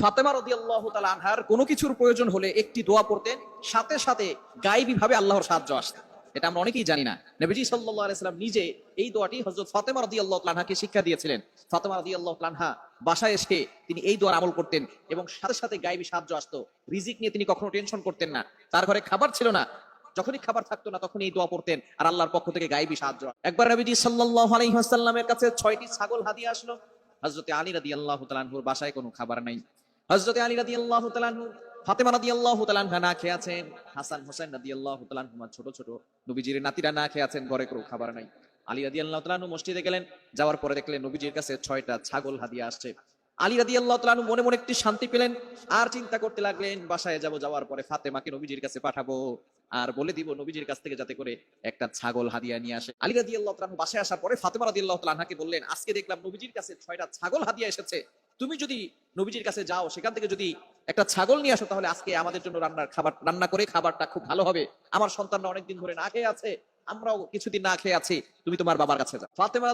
ফাতেমা রাদিয়াল্লাহু তাআলা আনহার কোনো কিছুর প্রয়োজন হলে একটি দোয়া পড়তেন, সাথে সাথে গায়েবী ভাবে আল্লাহর সাহায্য আসত এটা আমরা অনেকেই জানি না। নবীজি সাল্লাল্লাহু আলাইহি সাল্লাম নিজে এই দোয়াটি হযরত ফাতেমা রাদিয়াল্লাহু তাআলা আনহাকে শিক্ষা দিয়েছিলেন। ফাতেমা রাদিয়াল্লাহু তাআলা আনহা বাসায় এসে তিনি এই দোয়ার আমল করতেন এবং সাথে সাথে গায়েবী সাহায্য আসতো। রিজিক নিয়ে তিনি কখনো টেনশন করতেন না। তার ঘরে খাবার ছিল না। যখনই খাবার থাকতো না তখন এই দোয়া পড়তেন আর আল্লাহর পক্ষ থেকে গায়েবী সাহায্য একবার নবীজি সাল্লাল্লাহু আলাইহি ওয়াসাল্লামের কাছে ছয়টি ছাগল হাদিয়া আসলো। হযরতে আলী রাদিয়াল্লাহু আল্লাহ আনহুর বাসায় কোনো খাবার নাই। হযরতে আলী রাদিয়াল্লাহু তাআলা আনহু, ফাতেমা রাদিয়াল্লাহু তাআলা আনহা না খেয়ে আছেন, হাসান হোসেন রাদিয়াল্লাহু তাআলা আনহুমা ছোট ছোট, নবীজির নাতিরা না খেয়ে আছেন, ঘরে খাবার নাই। আলী রাদিয়াল্লাহু তাআলা আনহু মসজিদে গেলেন, যাওয়ার পরে দেখলেন নবীজির কাছে ছয়টা ছাগল হাদিয়া আসছে। আলী তাআলা আনহু মনে মনে একটি শান্তি পেলেন, আর চিন্তা করতে লাগলেন, বাসায় যাব, যাওয়ার পরে ফাতেমাকে নবীজির কাছে পাঠাবো, আর বলে দিব নবীজির কাছ থেকে যাতে করে একটা ছাগল হাদিয়া নিয়ে আসে। আলী তাআলা আনহু বাসায় আসার পরে ফাতেমা রাদিয়াল্লাহু তাআলা আনহাকে বললেন, আজকে দেখলাম নবীজির কাছে ছয়টা ছাগল হাদিয়া এসেছে। তুমি যদি নবীজির কাছে যাও, সেখান থেকে যদি একটা ছাগল নিয়ে আসো, তাহলে আজকে আমাদের জন্য রান্নার খাবার, রান্না করে খাবারটা খুব ভালো হবে। আমার সন্তানরা অনেকদিন ধরে না খেয়ে আছে, আমরাও কিছুদিন না খেয়ে আছি। তুমি তোমার বাবার কাছে যাও। ফাতেমা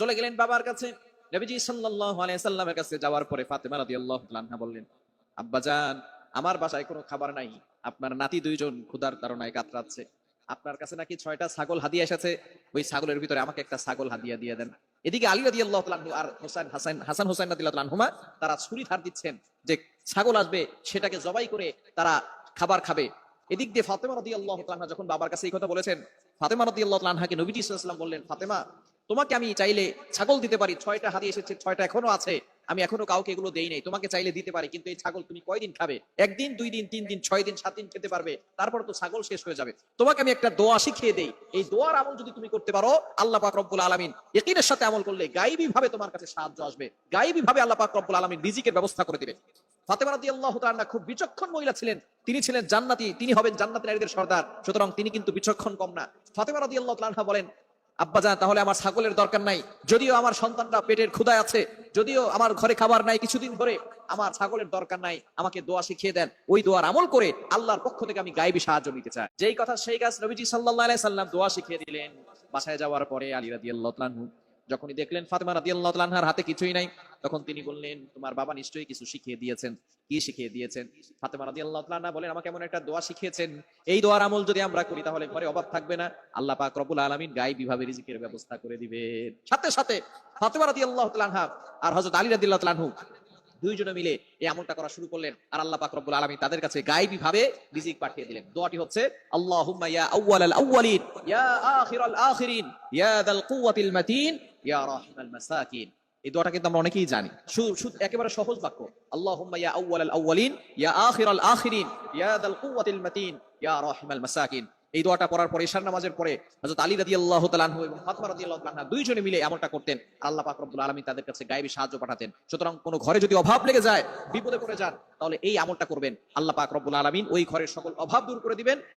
চলে গেলেন বাবার কাছে। নবীজি সাল্লামের কাছে যাওয়ার পরে ফাতেমা রাদিয়াল্লাহু তাআলা বললেন আব্বাজান আমার বাসায় কোনো খাবার নাই। আপনার নাতি দুইজন ক্ষুধার তাড়নায় কাতরাচ্ছে। আপনার কাছে নাকি ছয়টা ছাগল হাদিয়া এসেছে? ওই ছাগলের ভিতরে আমাকে একটা ছাগল হাদিয়া দিয়ে দেন। এদিকে আলী তাআলা আনহু আর হোসেন হাসান হাসান হোসেন আনহুমা, তারা ছুরি ধার দিচ্ছেন যে ছাগল আসবে, সেটাকে জবাই করে তারা খাবার খাবে। এদিক দিয়ে ফাতেমা তাআলা আনহা যখন বাবার কাছে এই কথা বলেছেন, ফাতেমা রাদিয়াল্লাহু তাআলা আনহাকে নবীজি আলাইহি বললেন, ফাতেমা, তোমাকে আমি চাইলে ছাগল দিতে পারি, ছয়টা হাদিয়ে এসেছে, ছয়টা এখনও আছে। আমি এখনও কাউকে এগুলো দেই নাই। তোমাকে চাইলে দিতে পারি, কিন্তু এই ছাগল তুমি কয়দিন খাবে? একদিন, দুই দিন, তিন দিন, ছয় দিন, সাত দিন খেতে পারবে। তারপর তো ছাগল শেষ হয়ে যাবে। তোমাকে আমি একটা দোয়া শিখিয়ে দেই। এই দোয়ার আমল যদি তুমি করতে পারো, আল্লাহ পাক রব্বুল আলামিন ইকিনের সাথে আমল করলে গাইবী ভাবে তোমার কাছে সাহায্য আসবে। গাইবী ভাবে আল্লাহ পাক রব্বুল আলামিন রিজিকের ব্যবস্থা করে দিবে ফাতেমা রাদিয়াল্লাহু তাআলা খুব বিচক্ষণ মহিলা ছিলেন। তিনি ছিলেন জান্নাতি, তিনি হবেন জান্নাতি নারীদের সর্দার। সুতরাং তিনি কিন্তু বিচক্ষণ কম না। ফাতেমা রাদিয়াল্লাহু তাআলা বলেন আব্বাজান তাহলে আমার ছাগলের দরকার নাই। যদিও আমার সন্তানটা পেটের ক্ষুদায় আছে, যদিও আমার ঘরে খাবার নাই, কিছুদিন ধরে আমার ছাগলের দরকার নাই, আমাকে দোয়া শিখিয়ে দেন। ওই দোয়ার আমল করে আল্লাহর পক্ষ থেকে আমি গাইবি সাহায্য নিতে চাই। যেই কথা সেই গাছ নবীজি সাল্লাহ সাল্লাম দোয়া শিখিয়ে দিলেন, বাসায় যাওয়ার পরে আলী রাদিয়াল্লাহু যখনই দেখলেন ফাতেমা রাদিয়াল্লাহু আল্লাহ আনহার হাতে কিছুই নাই, তখন তিনি বললেন, তোমার বাবা নিশ্চয়ই কিছু শিখিয়ে দিয়েছেন। কি শিখিয়ে দিয়েছেন? ফাতেমা রাদিয়াল্লাহু আল্লাহ আনহা বলেন, আমাকে এমন একটা দোয়া শিখিয়েছেন। এই দোয়ার আমল যদি আমরা করি, তাহলে ঘরে অভাব থাকবে না। আল্লাহ পাক রবুল আলমিন গায়ে বিভাবে রিজিকের ব্যবস্থা করে দিবেন। সাথে সাথে ফাতেমা রাদিয়াল্লাহু আল্লাহ আনহা আর হজরত আলী রাদিয়াল্লাহু আল্লাহ আনহু দুইজনে মিলে এই আমলটা করা শুরু করলেন। আর আল্লাহ পাক রব্বুল আলামিন তাদের কাছে গায়েবী ভাবে রিজিক পাঠিয়ে দিলেন। দোয়াটি হচ্ছে, আল্লাহুম্মা ইয়া ইয়া আখিরাল আখিরিন, ইয়া দাল কুওয়াতিল মাতিন, ইয়া মাসাকিন। এই দোয়াটা কিন্তু আমরা অনেকেই জানি। একেবারে সহজ বাক্য। আল্লাহুম্মা ইয়া আউওয়ালাল আউওয়ালিন ইয়া আখিরাল আখিরিন, ইয়া দাল কুওয়াতিল মাতিন, ইয়া রাহিমাল মাসাকিন। এই দোয়াটা পড়ার পরে, ঈশার নামাজের পরে হযরত আলী রাদিয়াল্লাহু তাআলা আনহু এবং ফাতিমা রাদিয়াল্লাহু তাআলা দুইজনে মিলে এমনটা করতেন। আল্লাহ পাক রব্বুল আলামিন তাদের কাছে গায়েবী সাহায্য পাঠাতেন। সুতরাং কোনো ঘরে যদি অভাব লেগে যায়, বিপদে পড়ে যান, তাহলে এই আমলটা করবেন। আল্লাহ পাক রব্বুল আলামিন ওই ঘরের সকল অভাব দূর করে দিবেন।